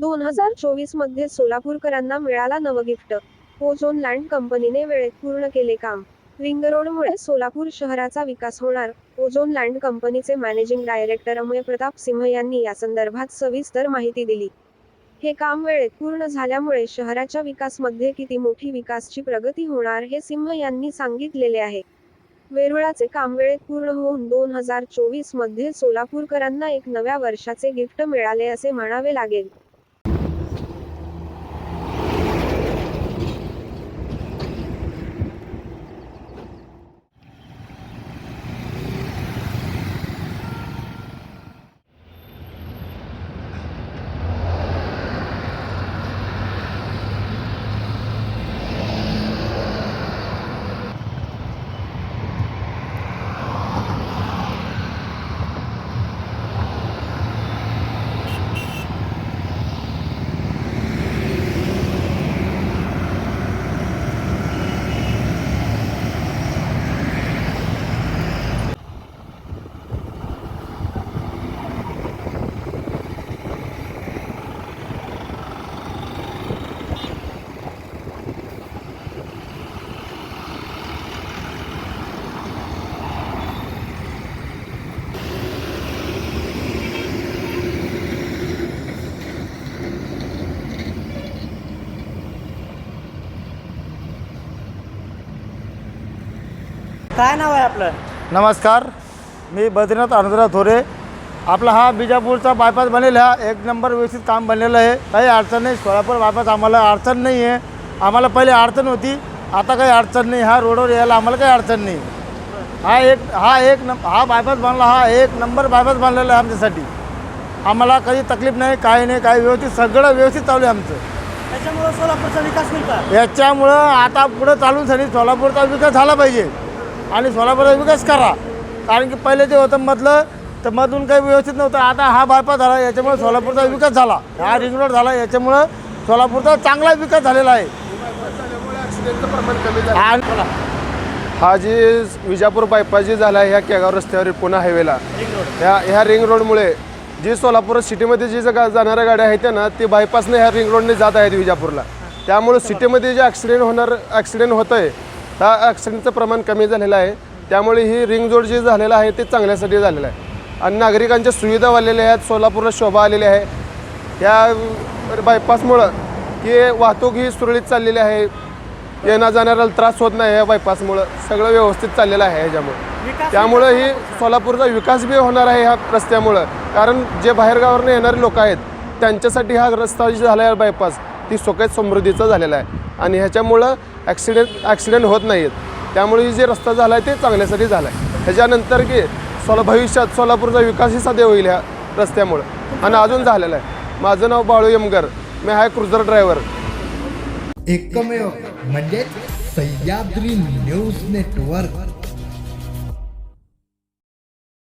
दोन हजार चोवीसमध्ये सोलापूरकरांना मिळाला नवगिफ्ट ओझोन लँड कंपनीने वेळेत पूर्ण केले काम. रिंग रोडमुळे सोलापूर शहराचा विकास होणार ओझोन लँड कंपनीचे मॅनेजिंग डायरेक्टर अमय प्रताप सिंह यांनी या संदर्भात सविस्तर माहिती दिली. हे काम वेळेत पूर्ण झाल्यामुळे शहराच्या विकासमध्ये किती मोठी विकासची प्रगती होणार हे सिंह यांनी सांगितलेले आहे. वेरुळाचे काम वेळेत पूर्ण होऊन दोन हजार चोवीसमध्ये सोलापूरकरांना एक नव्या वर्षाचे गिफ्ट मिळाले असे म्हणावे लागेल. काय नाव आहे आपलं? नमस्कार मी बद्रीनाथ आनंदराव थोरे. आपला हा बिजापूरचा बायपास बनेला हा एक नंबर व्यवस्थित काम बनलेलं आहे. काही अडचण नाही सोलापूर बायपास आम्हाला अडचण नाही आहे. आम्हाला पहिले अडचण होती आता काही अडचण नाही. हा रोडवर यायला आम्हाला काही अडचण नाही. हा एक हा एक नंब हा बायपास बनला हा एक नंबर बायपास बनलेला आहे आमच्यासाठी. आम्हाला काही तकलीफ नाही काही नाही काही व्यवस्थित सगळं व्यवस्थित चालू आहे आमचं. त्याच्यामुळं सोलापूरचा विकास होईल का? याच्यामुळं आता पुढं चालून साठी सोलापूरचा विकास झाला पाहिजे. आणि सोलापूरचा विकास करा. कारण की पहिले जे होतं मधलं तर मधून काही व्यवस्थित नव्हतं. आता हा बायपास झाला याच्यामुळे सोलापूरचा विकास झाला. हा रिंग रोड झाला याच्यामुळं सोलापूरचा चांगला विकास झालेला आहे. हा जी विजापूर बायपास जी झाला ह्या केगाव रस्त्यावर पुणे हायवेला ह्या ह्या रिंग रोडमुळे जी सोलापूर सिटीमध्ये जी जगा जाणाऱ्या गाड्या आहेत त्या ना ती बायपासने ह्या रिंग रोडने जात आहेत विजापूरला. त्यामुळे सिटीमध्ये जे ॲक्सिडेंट होणार ॲक्सिडेंट होतं आहे त्या ॲक्सिडेंटचं प्रमाण कमी झालेलं आहे. त्यामुळे ही रिंग रोड जी झालेलं आहे ते चांगल्यासाठी झालेलं आहे. आणि नागरिकांच्या सुविधा वाढलेल्या आहेत सोलापूरला शोभा आलेली आहे. या बायपासमुळं की वाहतूक ही सुरळीत चाललेली आहे. येण्या जाणाऱ्याला त्रास होत नाही या बायपासमुळं सगळं व्यवस्थित चाललेलं आहे ह्याच्यामुळं. त्यामुळं ही सोलापूरचा विकास बी होणार आहे ह्या रस्त्यामुळं. कारण जे बाहेरगावावरून येणारे लोक आहेत त्यांच्यासाठी हा रस्ता जो झाला आहे बायपास ती सुखद समृद्धीचं झालेलं आहे. आणि ह्याच्यामुळं ॲक्सिडेंट ॲक्सिडेंट होत नाहीत त्यामुळे जे रस्ता झाला आहे ते चांगल्यासाठी झाला आहे. ह्याच्यानंतर की सोला भविष्यात सोलापूरचा विकासही साध्य होईल ह्या रस्त्यामुळं. आणि अजून झालेला आहे. माझं नाव बाळू यमगर. मी आहे क्रुझर ड्रायव्हर. एकमेव म्हणजे सह्याद्री न्यूज नेटवर्क.